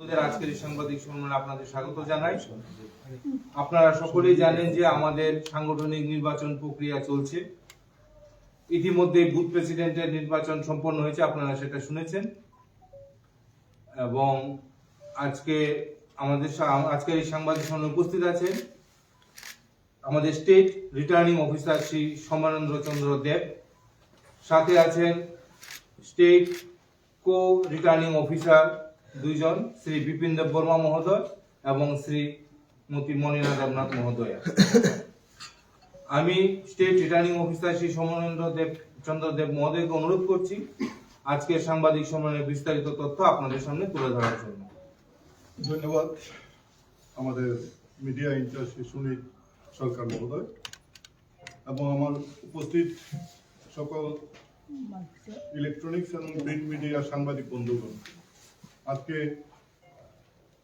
আজকের সাংবাদিক সম্মেলনে আপনাদের স্বাগত জানাই। আপনারা সকলেই জানেন যে আমাদের সাংগঠনিক নির্বাচন প্রক্রিয়া চলছে। ইতিমধ্যে বুথ প্রেসিডেন্টের নির্বাচন সম্পন্ন হয়েছে, আপনারা সেটা শুনেছেন। এবং আজকে আমাদের আজকের এই সাংবাদিক সম্মেলনে উপস্থিত আছেন আমাদের state returning officer Shri Samanandra Chandra Deb. সাথে আছেন স্টেট কো রিটার্নিং অফিসার দুইজন, শ্রী বিপিন দেব বর্মা মহোদয় এবং শ্রী মতি মনিনা দেবনাথ মহোদয়। আমি state returning officer Shri Samarendra Deb, Chandra Deb মহোদয়কে অনুরোধ করছি আজকের সাংবাদিক সম্মেলনের বিস্তারিত তথ্য আপনাদের সামনে তুলে ধরার জন্য। ধন্যবাদ আমাদের মিডিয়া ইনচার্জ শ্রী সুনীল সরকার মহোদয় এবং আমার উপস্থিত সকল ইলেকট্রনিক্স এবং প্রিন্ট মিডিয়া সাংবাদিক বন্ধুগণ। আজকে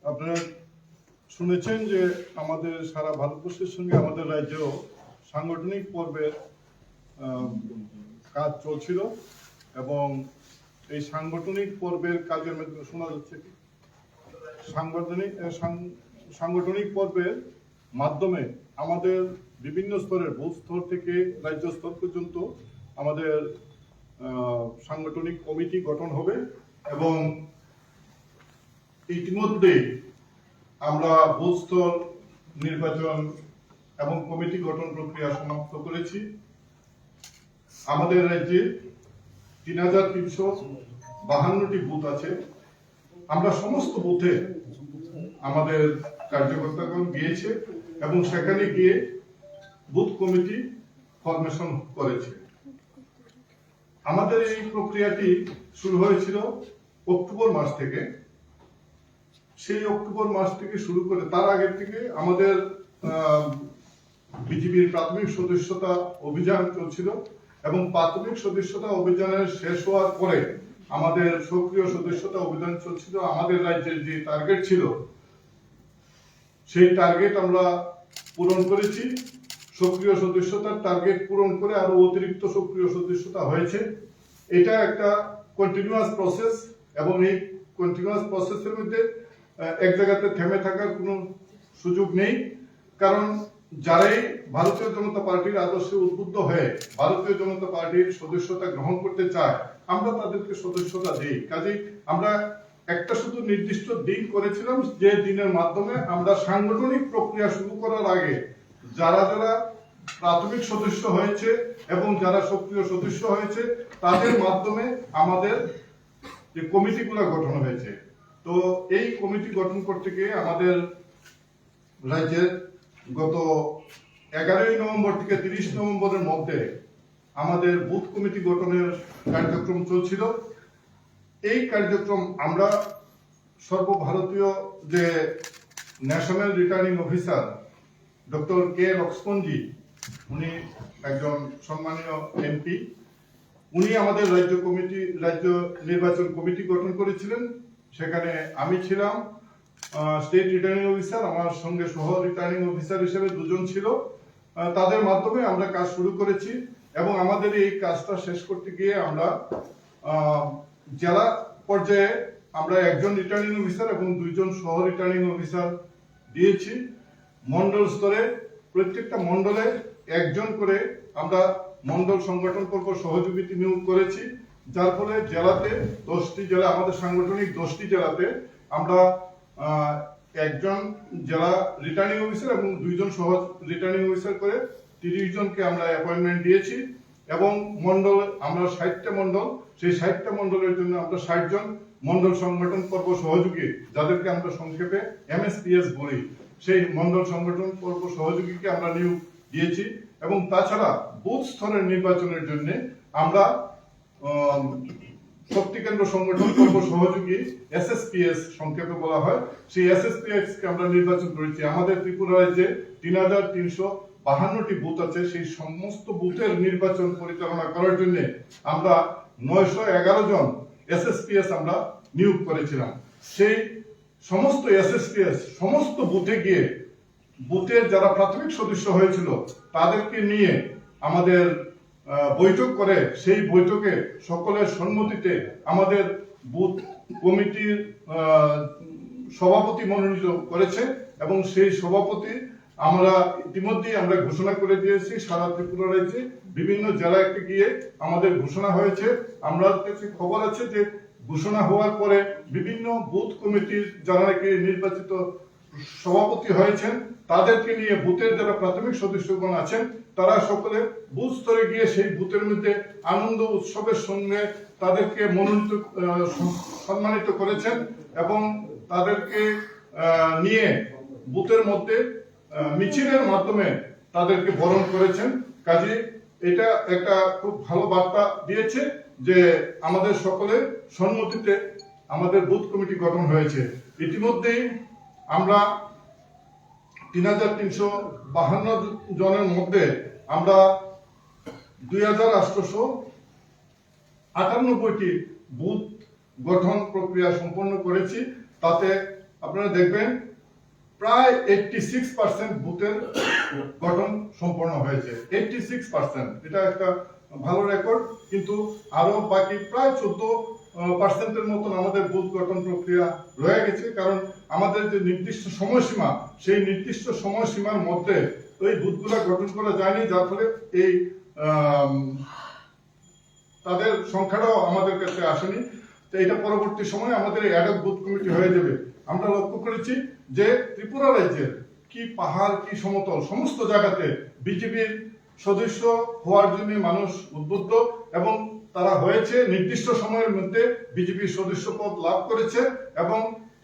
আপনারা শুনেছেন যে আমাদের সারা ভারতবর্ষের সঙ্গে আমাদের রাজ্যেও সাংগঠনিক পর্বের কাজ চলছিল এবং এই সাংগঠনিক পর্বের কাজের মধ্যে শোনা যাচ্ছে কি? সাংগঠনিক সাংগঠনিক পর্বের মাধ্যমে আমাদের বিভিন্ন স্তরের, বুথ স্তর থেকে রাজ্য স্তর পর্যন্ত আমাদের সাংগঠনিক কমিটি গঠন হবে এবং ইতিমধ্যে আমরা বুথ নির্বাচন এবং কমিটি গঠন প্রক্রিয়া সমাপ্ত করেছি। আমাদের রাজ্যে তিন হাজার তিনশো বাহান্নটি বুথ আছে। আমরা সমস্ত বুথে আমাদের কার্যকর্তাগণ গিয়েছে এবং সেখানে গিয়ে বুথ কমিটি ফরমেশন করেছে। আমাদের এই প্রক্রিয়াটি শুরু হয়েছিল অক্টোবর মাস থেকে। সেই অক্টোবর মাস থেকে শুরু করে তার আগে থেকে আমাদের বিজিবির প্রাথমিক সদস্যতা অভিযান চলছিল এবং প্রাথমিক সদস্যতা অভিযানের শেষ হওয়ার পরে আমাদের সক্রিয় সদস্যতা অভিযান চলছিল, আমাদের রাজ্যের যে টার্গেট ছিল, সেই টার্গেট আমরা পূরণ করেছি। সক্রিয় সদস্যতার টার্গেট পূরণ করে আরও অতিরিক্ত সক্রিয় সদস্যতা হয়েছে। এটা একটা কন্টিনিউয়াস প্রসেস এবং এই কন্টিনিউয়াস প্রসেসের মধ্যে এক জায়গাতে থেমে থাকার কোনো সুযোগ নেই। কারণ যারাই ভারতীয় জনতা পার্টির আদর্শে উদ্বুদ্ধ হয়ে ভারতীয় জনতা পার্টির সদস্যতা গ্রহণ করতে চায়, আমরা তাদেরকে সদস্যতা দিই। কাজেই আমরা একটা শুধু নির্দিষ্ট দিন করেছিলাম, যে দিনের মাধ্যমে আমরা সাংগঠনিক প্রক্রিয়া শুরু করার আগে যারা যারা প্রাথমিক সদস্য হয়েছে এবং যারা সক্রিয় সদস্য হয়েছে, তাদের মাধ্যমে আমাদের যে কমিটিগুলো গঠন হয়েছে তো এই কমিটি গঠন করতে গিয়ে আমাদের রাজ্যের গত এগারোই নভেম্বর থেকে তিরিশ নভেম্বরের মধ্যে আমাদের বুথ কমিটি গঠনের কার্যক্রম চলছিল। এই কার্যক্রম আমরা সর্বভারতীয় যে national returning officer doctor K Lakshmanji, উনি একজন সম্মানীয় এমপি, উনি আমাদের রাজ্য কমিটি, রাজ্য নির্বাচন কমিটি গঠন করেছিলেন। সেখানে আমি ছিলাম স্টেট রিটার্নিং অফিসার আমার সঙ্গে সহ রিটার্নিং অফিসার হিসেবে দুজন ছিল। তাদের মাধ্যমে আমরা কাজ শুরু করেছি এবং আমাদের এই কাজটা শেষ করতে গিয়ে আমরা জেলা পর্যায়ে আমরা একজন রিটার্নিং অফিসার এবং দুইজন সহ রিটার্নিং অফিসার দিয়েছি। মন্ডল স্তরে, প্রত্যেকটা মন্ডলে একজন করে আমরা মন্ডল সংগঠন পর্ব সহযোগিতা নিয়োগ করেছি। যার ফলে জেলাতে দশটি জেলা আমাদের সাংগঠনিক দশটি জেলাতে আমরা একজন জেলা রিটার্নিং অফিসার এবং দুইজন সহ রিটার্নিং অফিসার করে তিরিশ জনকে আমরা অ্যাপয়েন্টমেন্ট দিয়েছি এবং মন্ডল আমরা ষাটটা মন্ডল সেই ষাটটা মন্ডলের জন্য আমরা ষাট জন মন্ডল সংগঠন পর্ব সহযোগী যাদেরকে আমরা সংক্ষেপে এমএসপিএস বলি সেই মন্ডল সংগঠন পর্ব সহযোগীকে আমরা নিয়োগ দিয়েছি এবং তাছাড়া বুথ স্তরের নির্বাচনের জন্য আমরা আম, শক্তি কেন্দ্র সংগঠন পর্ব সহযোগী এসএসপিএস সংক্ষেপে বলা হয়। সেই এসএসপিএস কে আমরা নির্বাচন করেছি। আমাদের ত্রিপুরা রাজ্যে তিন হাজার তিনশো বাহান্নটি বুথ আছে, সেই সমস্ত বুথের নির্বাচন পরিচালনা করার জন্য আমরা নয়শো এগারো জন এসএসপিএস আমরা নিয়োগ করেছিলাম। সেই সমস্ত এসএসপিএস সমস্ত বুথে গিয়ে, বুথের যারা প্রাথমিক সদস্য হয়েছিল, তাদেরকে নিয়ে আমাদের বৈঠক করে, সেই বৈঠকে সকলের সম্মতিতে আমাদের বুথ কমিটির সভাপতি মনোনীত করেছে এবং সেই সভাপতি আমরা ইতিমধ্যে আমরা ঘোষণা করে দিয়েছি, সারা ত্রিপুরা রাজ্যে বিভিন্ন জেলায় গিয়ে আমাদের ঘোষণা হয়েছে। আমরা কাছে খবর আছে যে, ঘোষণা হওয়ার পরে বিভিন্ন বুথ কমিটির যারা নাকি নির্বাচিত সভাপতি হয়েছেন, তাদেরকে নিয়ে বুথের যারা প্রাথমিক সদস্যগণ আছেন, তারা সকলে বুথ স্তরে গিয়ে সেই বুথের মধ্যে আনন্দ, উৎসবের সঙ্গে তাদেরকে মনোনীত সম্মানিত করেছেন এবং তাদেরকে নিয়ে বুথের মধ্যে মিছিলের মাধ্যমে তাদেরকে বরণ করেছেন। কাজে এটা একটা খুব ভালো বার্তা দিয়েছে যে আমাদের সকলের সম্মতিতে আমাদের বুথ কমিটি গঠন হয়েছে। ইতিমধ্যেই আমরা তিন হাজার তিনশো বাহান্ন জনের মধ্যে আমরা দুই হাজার আটশোশো আটানব্বইটি বুথ গঠন প্রক্রিয়া সম্পন্ন করেছি। তাতে আপনারা দেখবেন প্রায় এইটটি সিক্স পার্সেন্ট বুথের গঠন সম্পন্ন হয়েছে। এইটটি সিক্স পার্সেন্ট এটা একটা ভালো রেকর্ড। কিন্তু আরও বাকি প্রায় চোদ্দ পার্সেন্টের মতন আমাদের বুথ গঠন প্রক্রিয়া রয়ে গেছে। কারণ আমাদের যে নির্দিষ্ট সময়সীমা, সেই নির্দিষ্ট সময়সীমার মধ্যে ওই বুথগুলো গঠন করা যায়নি, যার ফলে এই তাদের সংখ্যাটাও আমাদের কাছে আসেনি। তো এটা পরবর্তী সময়ে আমাদের অ্যাডক বুথ কমিটি হয়ে যাবে। আমরা লক্ষ্য করেছি যে ত্রিপুরা রাজ্যের কি পাহাড়, কি সমতল, সমস্ত জায়গাতে বিজেপির সদস্য হওয়ার জন্য মানুষ উদ্বুদ্ধ এবং তারা হয়েছে নির্দিষ্ট সময়ের মধ্যে বিজেপির সদস্য পদ লাভ করেছে এবং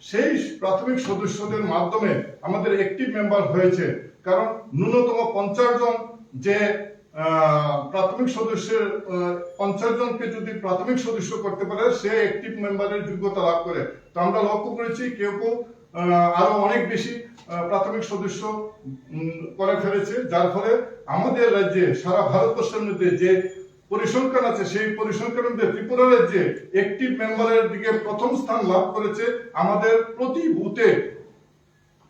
সেই প্রাথমিক সদস্যদের মাধ্যমে আমাদের একটি মেম্বার হয়েছে। কারণ ন্যূনতম পঞ্চাশ জন যে প্রাথমিক সদস্যের পঞ্চাশ জনকে যদি প্রাথমিক সদস্য করতে পারে, সে অ্যাক্টিভ মেম্বারের যোগ্যতা লাভ করে। তো আমরা লক্ষ্য করেছি কেউ কেউ আরও অনেক বেশি প্রাথমিক সদস্য করে ফেলেছে। যার ফলে আমাদের রাজ্যে, সারা ভারতবর্ষের মধ্যে যে পরিসংখ্যান আছে সেই পরিসংখ্যান মধ্যে ত্রিপুরা রাজ্যে অ্যাক্টিভ মেম্বারের দিকে প্রথম স্থান লাভ করেছে আমাদের প্রতি বুথে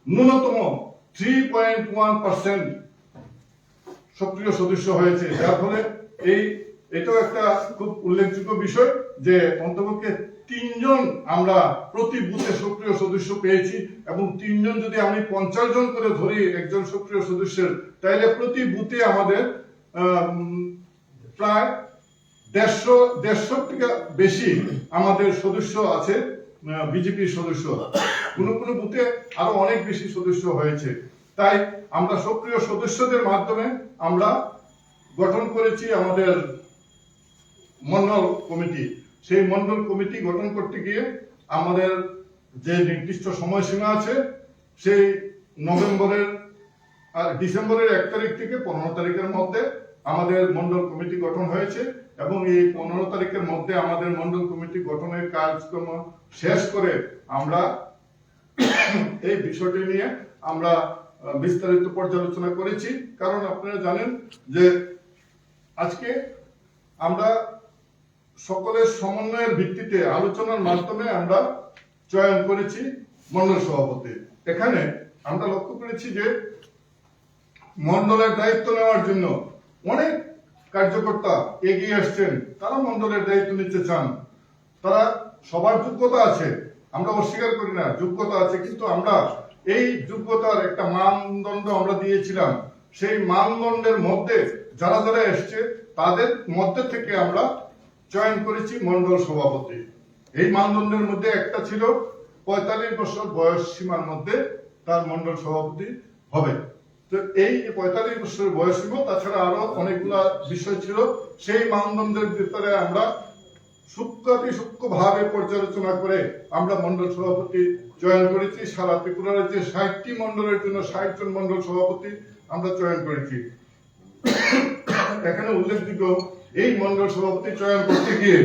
ন্যূনতম থ্রি পয়েন্ট ওয়ান পার্সেন্ট সক্রিয় সদস্য হয়েছে। যার ফলে এই এটাও একটা খুব উল্লেখযোগ্য বিষয় যে অন্তপক্ষে তিনজন আমরা প্রতি বুথে সক্রিয় সদস্য পেয়েছি এবং তিনজন যদি আমি পঞ্চাশ জন করে ধরি একজন সক্রিয় সদস্যের তাইলে প্রতি বুথে আমাদের আম, প্রায় দেড়শো দেড়শো থেকে বেশি আমাদের সদস্য আছে বিজেপির সদস্য। কোনো কোনো বুথে আরও অনেক বেশি সদস্য হয়েছে। তাই আমরা সক্রিয় সদস্যদের মাধ্যমে আমরা গঠন করেছি আমাদের মন্ডল কমিটি। সেই মন্ডল কমিটি গঠন করতে গিয়ে আমাদের যে নির্দিষ্ট সময়সীমা আছে, সেই নভেম্বরের আর ডিসেম্বরের এক তারিখ থেকে পনেরো তারিখের মধ্যে আমাদের মন্ডল কমিটি গঠন হয়েছে এবং এই পনেরো তারিখের মধ্যে আমাদের মন্ডল কমিটি গঠনের কার্যক্রম শেষ করে আমরা এই বিষয়টি নিয়ে আমরা বিস্তারিত পর্যালোচনা করেছি। কারণ আপনারা জানেন যে আজকে আমরা সকলের সমন্বয়ের ভিত্তিতে আলোচনার মাধ্যমে আমরা চয়ন করেছি মন্ডল সভাপতি। এখানে আমরা লক্ষ্য করেছি যে মন্ডলের দায়িত্ব নেওয়ার জন্য অনেক কার্যকর্তা এগিয়ে আসছেন তারা মন্ডলের দায়িত্ব নিতে চান। তারা সবার যোগ্যতা আছে, আমরা অস্বীকার করি না, যোগ্যতা আছে, কিন্তু আমরা এই যোগ্যতার একটা মানদণ্ড আমরা দিয়েছিলাম। সেই মানদণ্ডের মধ্যে যারা যারা এসছে, তাদের মধ্যে থেকে আমরা চয়ন করেছি মন্ডল সভাপতি। এই মানদণ্ডের মধ্যে একটা ছিল, পঁয়তাল্লিশ বছর বয়স সীমার মধ্যে তার মন্ডল সভাপতি হবে। তো এই পঁয়তাল্লিশ বছরের বয়স সীমা তাছাড়া আরও অনেকগুলা বিষয় ছিল। সেই মানদণ্ডের ভিতরে আমরা সূক্ষ্মাতি পর্যালোচনা করে আমরা মন্ডল সভাপতি চয়ন করেছি। সারা ত্রিপুরা রাজ্যে ষাটটি মন্ডলের জন্য ষাট জন মন্ডল সভাপতি আমরা চয়ন করেছি। এখানে উল্লেখযোগ্য, এই মন্ডল সভাপতি চয়ন করতে গিয়ে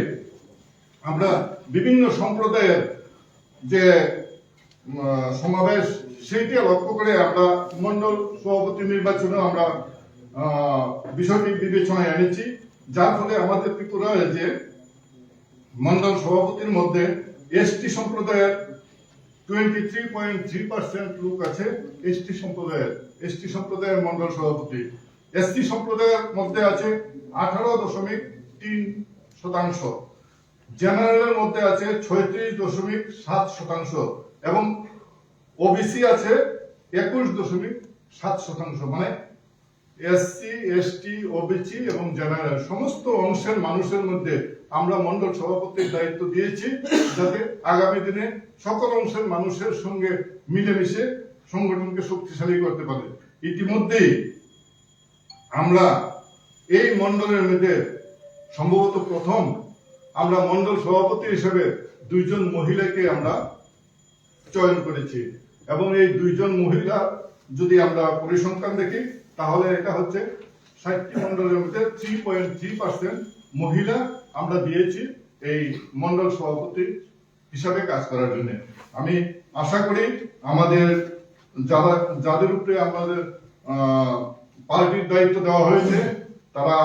আমরা বিভিন্ন সম্প্রদায়ের যে সমাবেশ সেইটি লক্ষ্য করে আমরা মন্ডল সভাপতি নির্বাচনে আমরা বিষয়টি বিবেচনায় এনেছি যার ফলে আমাদের ত্রিপুরা রাজ্যে মন্ডল সভাপতির মধ্যে এসটি সম্প্রদায়ের twenty three point three percent লোক আছে, এসটি সম্প্রদায়ের এসটি সম্প্রদায়ের মন্ডল সভাপতি। এসটি সম্প্রদায়ের মধ্যে আছে আঠারো দশমিক তিন শতাংশ। জেনারেলের মধ্যে আছে ছয়ত্রিশ দশমিক সাত শতাংশ। এবং ওবিসি আছে একুশ দশমিক সাত শতাংশ মানে এসসি এসটি ওবিসি এবং জেনারেল, সমস্ত অংশের মানুষের মধ্যে আমরা মন্ডল সভাপতির দায়িত্ব দিয়েছি যাতে আগামী দিনে সকল অংশের মানুষের সঙ্গে মিলেমিশে সংগঠনকে শক্তিশালী করতে পারে। ইতিমধ্যেই আমরা এই মন্ডলের মধ্যে সম্ভবত প্রথম আমরা মন্ডল সভাপতি হিসেবে দুইজন মহিলাকে আমরা চয়ন করেছি। এবং এই দুইজন মহিলা যদি আমরা পরিসংখ্যান দেখি, তাহলে এটা হচ্ছে ষাটটি মন্ডলের মধ্যে থ্রি পয়েন্ট থ্রি পার্সেন্ট মহিলা আমরা দিয়েছি এই মন্ডল সভাপতি হিসাবে কাজ করার জন্য। আমি আশা করি আমাদের যারা, যাদের উপরে আমাদের পার্টির দায়িত্ব দেওয়া হয়েছে, তারা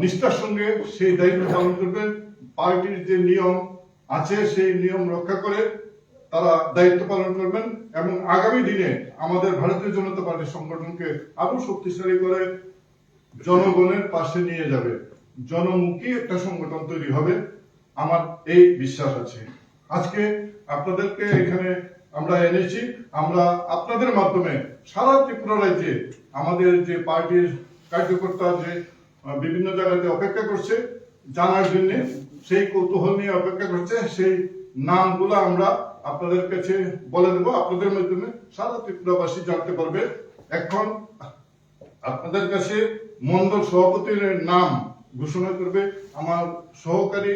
নিষ্ঠার সঙ্গে সেই দায়িত্ব পালন করবেন। পার্টির যে নিয়ম আছে, সেই নিয়ম রক্ষা করে তারা দায়িত্ব পালন করবেন এবং আগামী দিনে আমাদের ভারতীয় জনতা পার্টির সংগঠনকে আরও শক্তিশালী করে জনগণের পাশে নিয়ে যাবে। জনমুখী একটা সংগঠন তৈরি হবে, আমার এই বিশ্বাস আছে। আজকে আপনাদেরকে এখানে আমরা এনেছি, আমরা আপনাদের মাধ্যমে সারা ত্রিপুরা রাজ্যে আমাদের যে পার্টির কার্যকর্তা যে বিভিন্ন জায়গাতে অপেক্ষা করছে, জানার জন্য সেই কৌতূহল নিয়ে অপেক্ষা করছে, সেই নামগুলো আমরা আপনাদের কাছে বলে দেব, আপনাদের মাধ্যমে সারা ত্রিপুরাবাসী জানতে পারবে। এখন আপনাদের কাছে মন্ডল সভাপতির নাম ঘোষণা করবে আমার সহকারী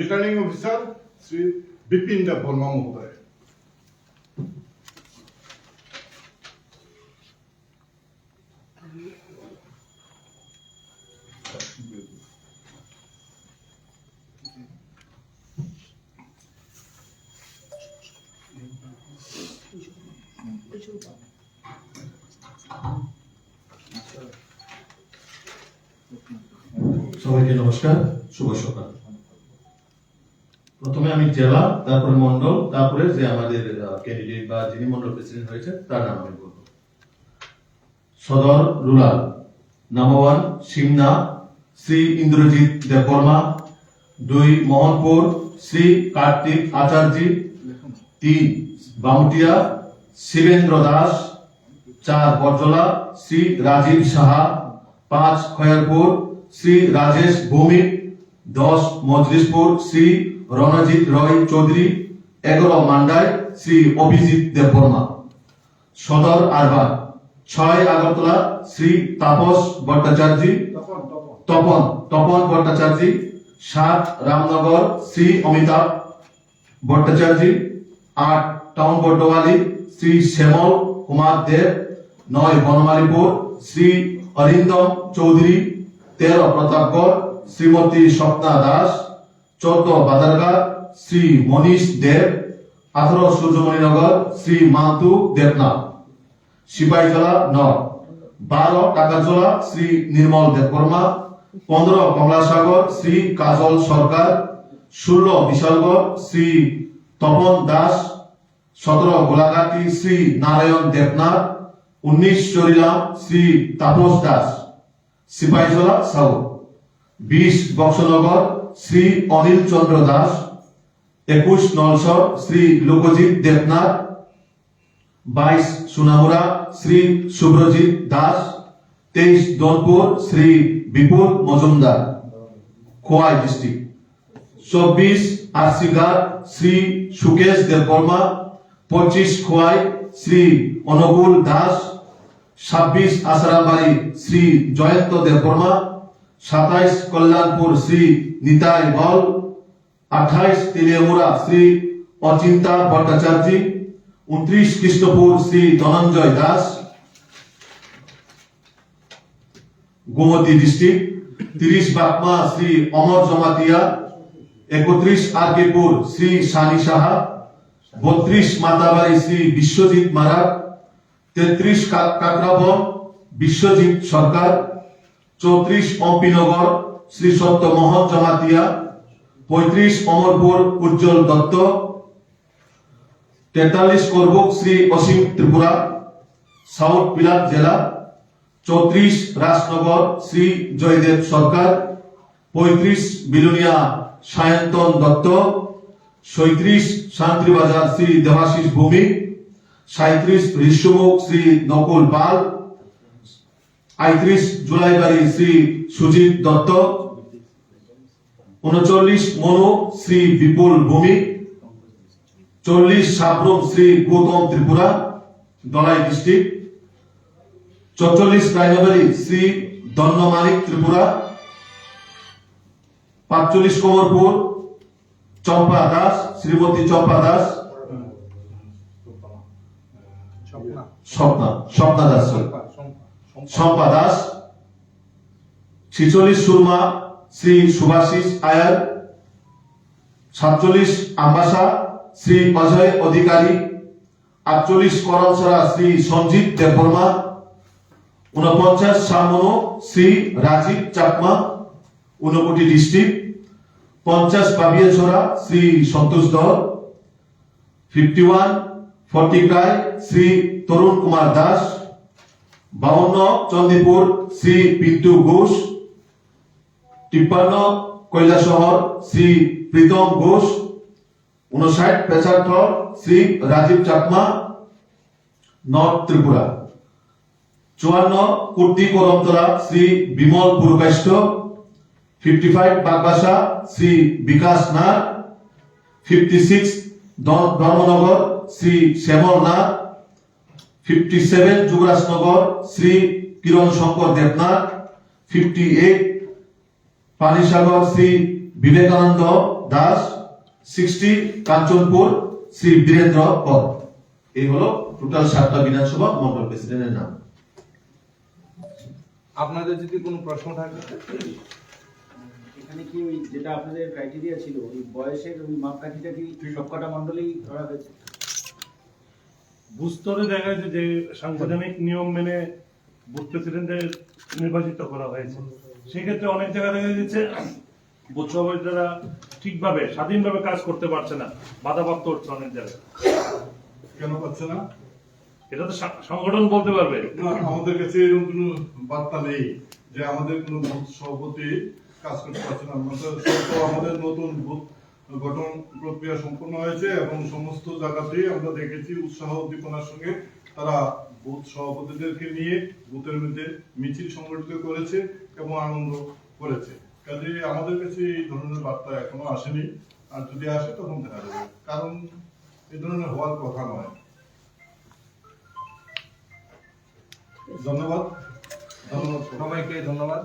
রিটার্নিং অফিসার শ্রী বিপিন দেব বর্মা মহোদয়। সবাইকে নমস্কার, শুভ সকাল। প্রথমে আমি জেলা, তারপরে মন্ডল তারপরে যে আমাদের ক্যান্ডিডেট বা যিনি মন্ডল প্রেসিডেন্ট হয়েছে, তার নাম আমি বলব। Sadar rural number one Simna Shri Indrajit Debbarma, দুই, মোহনপুর শ্রী কার্তিক আচার্যী, তিন, বামুটিয়া, শিবেন্দ্র দাস, চার বরজলা শ্রী রাজীব সাহা, পাঁচ, খয়ারপুর শ্রী রাজেশ ভৌমিক দশ মজলিশপুর শ্রী রণজিৎ রয় চৌধুরী এগারো মান্ডায় শ্রী অভিজিৎ দেববর্মা। সদর আরবান ছয় আগরতলা শ্রী তাপস ভট্টাচার্য তপন তপন। ভট্টাচার্য সাত রামনগর শ্রী অমিতাভ ভট্টাচার্য আট টাউন বড্ডওয়ালি শ্রী শ্যামল কুমার দেব নয় বনমালীপুর শ্রী অরিন্দম চৌধুরী তেরো প্রতাপগড়, শ্রীমতী স্বপ্না দাস, চোদ্দ বাজারঘাট, শ্রী মনীষ দেব, আঠারো সূর্যমণিনগর, শ্রী মান্তু দেবনাথ। সিপাহীজলা নয় বারো টাকাজলা শ্রী নির্মল দেববর্মা। পনেরো কমলাসাগর, শ্রী কাজল সরকার। ষোলো বিশালগড়, শ্রী তপন দাস। সতেরো গোলাঘাটি, শ্রী নারায়ণ দেবনাথ। উনিশ চরিলাম, শ্রী তাপস দাস। সিপাহীজলা সাউ বিশ বক্সনগর শ্রী অনিল চন্দ্র দাস। একুশ নলসর শ্রী লোকজিৎ দেবনাথ। বাইশ সুনামুরা শ্রী শুভ্রজিৎ দাস। তেইশ দনপুর শ্রী বিপুল মজুমদার। খোয়াই ডিস্ট্রিক্ট। চব্বিশ আরসিঘাট শ্রী সুকেশ দেববর্মা। পঁচিশ খোয়াই শ্রী অনুকূল দাস। ছাব্বিশ আসারামবাড়ি শ্রী জয়ন্ত দেববর্মা, সাতাইশ কল্যাণপুর শ্রী নিতাই বল আঠাইশ তেলিয়ামুড়া শ্রী অচিন্তা ভট্টাচার্য, উনত্রিশ কৃষ্ণপুর শ্রী ধনঞ্জয় দাস, গোমতী ডিস্ট্রিক্ট, তিরিশ বাকমা শ্রী অমর জমাতিয়া, একত্রিশ আরকেপুর শ্রী শানি সাহা, বত্রিশ মাতাবাড়ি শ্রী বিশ্বজিৎ মারাক তেত্রিশ কাকরাবন বিশ্বজিৎ সরকার, চৌত্রিশ অম্পিনগর, শ্রী সত্যমোহন জমাতিয়া, পঁয়ত্রিশ অমরপুর উজ্জ্বল দত্ত, তেতাল্লিশ করবুক শ্রী অসীম ত্রিপুরা, সাউথ বিলাত জেলা, চৌত্রিশ রাজনগর শ্রী জয়দেব সরকার, পঁয়ত্রিশ বিলুনিয়া সায়ন্তন দত্ত, সৈত্রিশ শান্তিবাজার শ্রী দেবাশিস ভূমি সাঁত্রিশ ঋষ্যমুখ শ্রী নকুল পাল, আইত্রিশ জুলাই জুলাইবাড়ি শ্রী সুজিত দত্ত, উনচল্লিশ মনু শ্রী বিপুল ভূমি, চল্লিশ সাবরুম শ্রী গৌতম ত্রিপুরা, দলাই ডিস্ট্রিক্ট, চৌচল্লিশ রায়নগরী শ্রী দন্নমানিক ত্রিপুরা, পাঁচচল্লিশ কমরপুর, চম্পা দাস, শ্রীমতী চম্পা দাস স্বপ্না স্বপ্না দাস। শম্পা, দাস ছিচল্লিশ সুরমা শ্রী সুভাষিস আয়ার সাতচল্লিশ আম্বাসা শ্রী অজয় অধিকারী আটচল্লিশ করমসরা শ্রী সঞ্জিত দেববর্মা উনপঞ্চাশ সামনো শ্রী রাজীব চাকমা ঊনকোটি ডিস্ট্রিক্ট পঞ্চাশ পাবিয়াছড়া শ্রী সন্তোষ দর ফিফটি ওয়ান ফটিকায় শ্রী তরুণ কুমার দাস, বাউন্ন চন্দিপুর শ্রী পিন্টু ঘোষ, তিপ্পান্ন কৈলাসহর শ্রী প্রীতম ঘোষ উনষাট পেচারথর শ্রী রাজীব চাকমা, নর্থ ত্রিপুরা। চুয়ান্ন, Kurti Karamtala Shri Bimal Purkayastha, fifty five, Bagbasa Shri Bikash Nath, fifty six Dharmanagar Shri Shyamal Nath fifty seven Jubarajnagar Shri Kiran Shankar Debnath fifty eight Panisagar Shri Vivekananda Das sixty Kanchanpur Shri Birendra Kar এই হলো total সাতটা বিধানসভা মন্ডল প্রেসিডেন্টের নাম। আপনাদের যদি কোনো প্রশ্ন থাকে। এখানে কি ওই যেটা আপনাদের ক্রাইটেরিয়া ছিল ওই বয়সের ওই মাপকাঠিটা কি সবকটা মন্ডলেই ধরা হয়েছে? বুস্তরে দেখা যাচ্ছে যে সাংবিধানিক নিয়ম মেনে বুথ প্রেসিডেন্টের নির্বাচিত করা হয়েছে। সেক্ষেত্রে অনেক জায়গায় দেখা যাচ্ছে বুথ সভাপতিরা ঠিকভাবে স্বাধীনভাবে কাজ করতে পারছে না বাধাপ্রাপ্ত হচ্ছে অনেক জায়গায়। কেন পাচ্ছে না? এটা তো সংগঠন বলতে পারবে। আমাদের কাছে এরকম কোনো বার্তা নেই যে আমাদের কোনো বুথ সভাপতি কাজ করতে পারছে না। আমাদের আমাদের নতুন বুথ গঠন প্রক্রিয়া সম্পন্ন হয়েছে এবং সমস্ত জায়গাতেই আমরা দেখেছি উৎসাহ উদ্দীপনার সঙ্গে তারা বুথ সভাপতিদেরকে নিয়ে বুথের মধ্যে মিছিল সংগঠিত করেছে এবং আনন্দ করেছে। কাজে আমাদের কাছে এই ধরনের বার্তা এখনও আসেনি। আর যদি আসে, তখন দেখা যাবে। কারণ এই ধরনের হওয়ার কথা নয়। ধন্যবাদ। ধন্যবাদ। সবাইকে ধন্যবাদ।